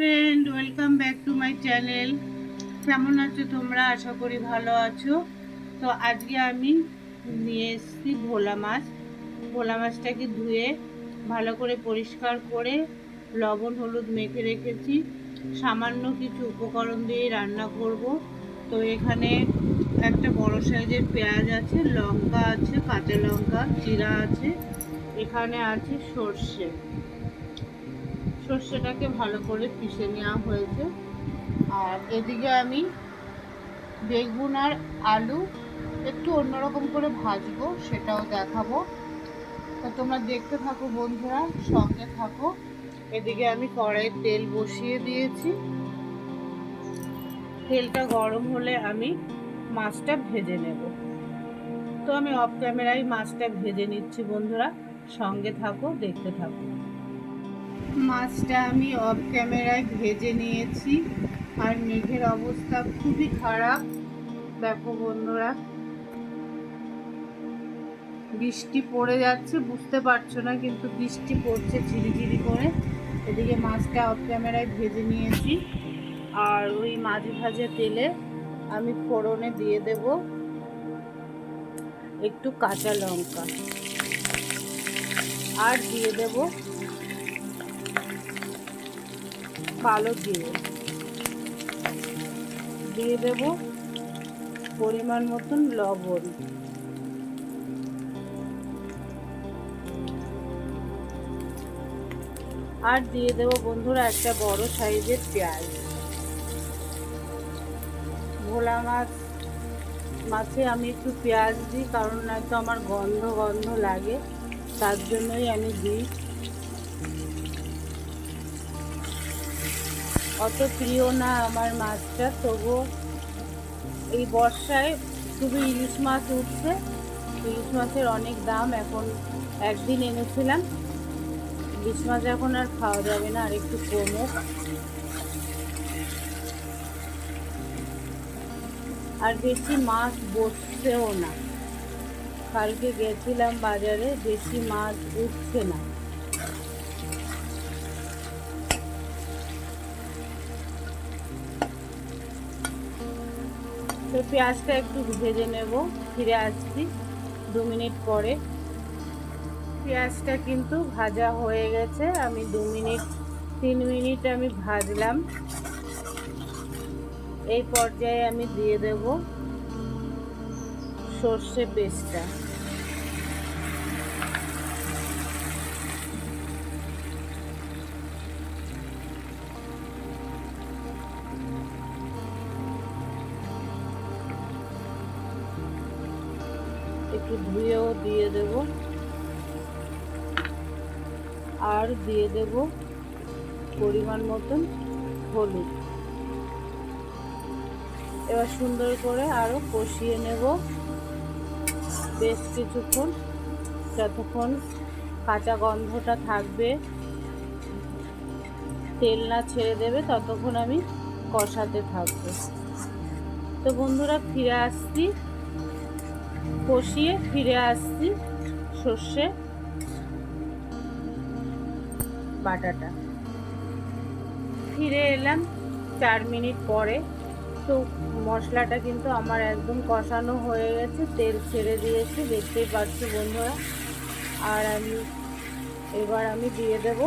Friend welcome back to my channel কেমন আছো তোমরা? আশা করি ভালো আছো। তো আজকে আমি নিয়ে এসেছি ভোলা মাছ। ভোলা মাছটাকে ধুয়ে ভালো করে পরিষ্কার করে লবণ, হলুদ মেখে রেখেছি। সামান্য কিছু উপকরণ দিয়ে রান্না করব। তো এখানে একটা বড় সাইজের পেঁয়াজ আছে, লঙ্কা আছে, কাঁচা লঙ্কা, জিরা আছে, এখানে আছে সর্ষে। সর্ষেটাকে ভালো করে পিষে নেওয়া হয়েছে। আর এদিকে আমি বেগুন আর আলু একটু অন্যরকম করে ভাজবো, সেটাও দেখাবো। তো তোমরা দেখতে থাকো বন্ধুরা, সঙ্গে থাকো। এদিকে আমি কড়াইয়ে তেল বসিয়ে দিয়েছি। তেলটা গরম হলে আমি মাছটা ভেজে নেব। তো আমি অফ ক্যামেরায় মাছটা ভেজে নিচ্ছি বন্ধুরা, সঙ্গে থাকো, দেখতে থাকো। মাছটা আমি অফ ক্যামেরায় ভেজে নিয়েছি। আর মেঘের অবস্থা খুবই খারাপ। দেখো বন্ধুরা, বৃষ্টি পড়ে যাচ্ছে, বুঝতে পারছ না, কিন্তু বৃষ্টি পড়ছে ঝিরিঝিরি করে। এদিকে মাছটা অফ ক্যামেরায় ভেজে নিয়েছি। আর ওই মাছ ভাজা তেলে আমি ফোড়নে দিয়ে দেব একটু কাঁচা লঙ্কা। আর দিয়ে দেব কালো জিরে দিয়ে দেব পরিমাণ মতন লবণ। আর দিয়ে দেব বন্ধুরা একটা বড় সাইজের পেঁয়াজ। ভোলা মাছ, মাছে আমি একটু পেঁয়াজ দিই, কারণ নয়তো আমার গন্ধ গন্ধ লাগে, তার জন্যই আমি দিই। অত প্রিয় না আমার মাছটা তবুও এই বর্ষায় শুধু ইলিশ মাছ উঠছে। ইলিশ মাছের অনেক দাম এখন একদিন এনেছিলাম। ইলিশ মাছ এখন আর খাওয়া যাবে না, আর একটু কমো। আর বেশি মাছ বসছেও না। কালকে গেছিলাম বাজারে বেশি মাছ উঠছে না। তো পেঁয়াজটা একটু ভেজে নেব, ফিরে আসছি দু মিনিট পরে। পেঁয়াজটা কিন্তু ভাজা হয়ে গেছে, আমি দু মিনিট, তিন মিনিট আমি ভাজলাম। এই পর্যায়ে আমি দিয়ে দেব সর্ষে পেস্টটা। একটু ধুয়েও দিয়ে দেব। আর দিয়ে দেব পরিমাণ মতন হলুদ। এবার সুন্দর করে আরও কষিয়ে নেব। বেশ কিছুক্ষণ যতক্ষণ কাঁচা গন্ধটা থাকবে, তেল না ছেড়ে দেবে, ততক্ষণ আমি কষাতে থাকব। তো বন্ধুরা, ফিরে আসছি। কষিয়ে ফিরে আসছি সর্ষে বাটাটা। ফিরে এলাম চার মিনিট পরে। তো মশলাটা কিন্তু আমার একদম কষানো হয়ে গেছে, তেল ছেড়ে দিয়েছি, দেখতেই পাচ্ছি বন্ধুরা। আর আমি এবার আমি দিয়ে দেব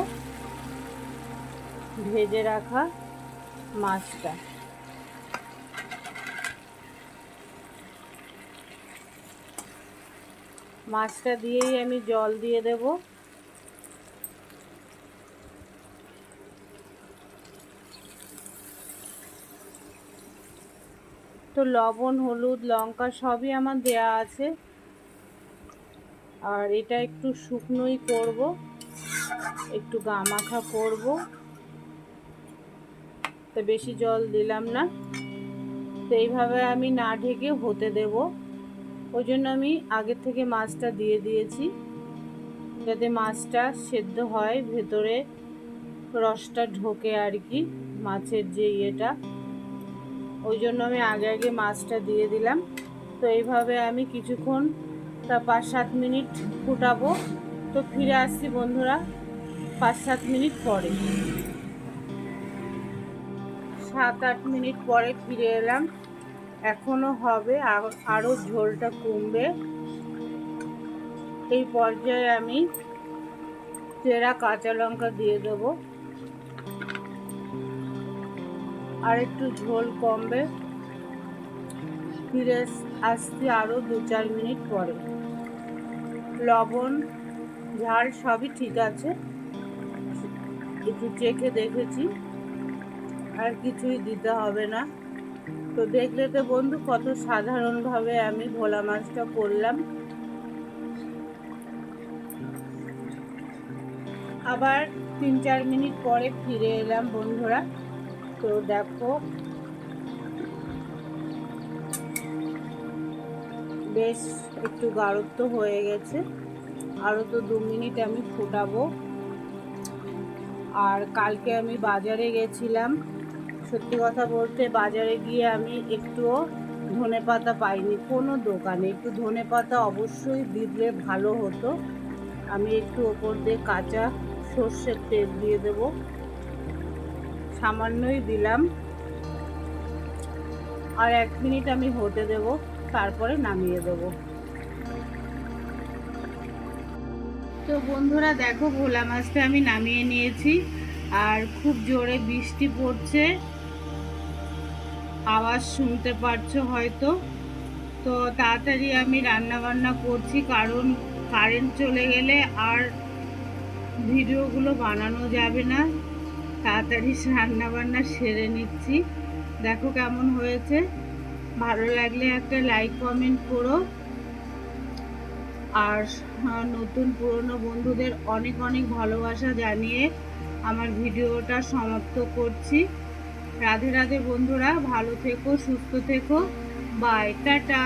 ভেজে রাখা মাছটা। মাছটা দিয়েই আমি জল দিয়ে দেব। তো লবণ, হলুদ, লঙ্কা সবই আমার দেয়া আছে। আর এটা একটু শুকনোই করব, একটু গামাখা করব। তো বেশি জল দিলাম না। তো এইভাবে আমি না ঢেকে হতে দেবো। ওই জন্য আমি আগের থেকে মাছটা দিয়ে দিয়েছি, যাতে মাছটা সেদ্ধ হয়, ভেতরে রসটা ঢোকে আর কি, মাছের যে ইয়েটা। ওই জন্য আমি আগে আগে মাছটা দিয়ে দিলাম। তো এইভাবে আমি কিছুক্ষণ তা পাঁচ সাত মিনিট ফুটাবো। তো ফিরে আসছি বন্ধুরা পাঁচ সাত মিনিট পরে। সাত আট মিনিট পরে ফিরে এলাম। এখনও হবে, আর- আরও ঝোলটা কমবে। এই পর্যায়ে আমি চেরা কাঁচা লঙ্কা দিয়ে দেবো। আর একটু ঝোল কমবে। ফিরে আসছি আরও দু চার মিনিট পরে। লবণ, ঝাল সবই ঠিক আছে। একটু চেখে দেখেছি, আর কিছুই দিতে হবে না। তো দেখলে তো বন্ধু কত সাধারণভাবে আমি ভোলা মাছটা করলাম। আবার তিন চার মিনিট পরে ফিরে এলাম বন্ধুরা। তো দেখো, বেশ একটু গাঢ়ত্ব হয়ে গেছে। আরও তো দু মিনিট আমি ফোটাবো। আর কালকে আমি বাজারে গেছিলাম। সত্যি কথা বলতে বাজারে গিয়ে আমি একটুও ধনে পাতা পাইনি, কোনো দোকানে। একটু ধনে পাতা অবশ্যই দিলে ভালো হতো। আমি একটু ওপর দিয়ে কাঁচা সর্ষের তেল দিয়ে দেব। সামান্যই দিলাম। আর এক মিনিট আমি হতে দেব, তারপরে নামিয়ে দেব। তো বন্ধুরা, দেখো ভোলা মাছটা আমি নামিয়ে নিয়েছি। আর খুব জোরে বৃষ্টি পড়ছে। আওয়াজ শুনতে পারছ হয়তো। তো তাড়াতাড়ি আমি রান্না বান্না করছি, কারণ কারেন্ট চলে গেলে আর ভিডিওগুলো বানানো যাবে না। তাড়াতাড়ি রান্না বান্না সেরে নিচ্ছি। দেখো কেমন হয়েছে। ভালো লাগলে একটা লাইক কমেন্ট করো। আর নতুন পুরনো বন্ধুদের অনেক অনেক ভালোবাসা জানিয়ে আমার ভিডিওটা সমাপ্ত করছি। রাধে রাধে বন্ধুরা ভালো থেকো সুস্থ থেকো। Bye tata.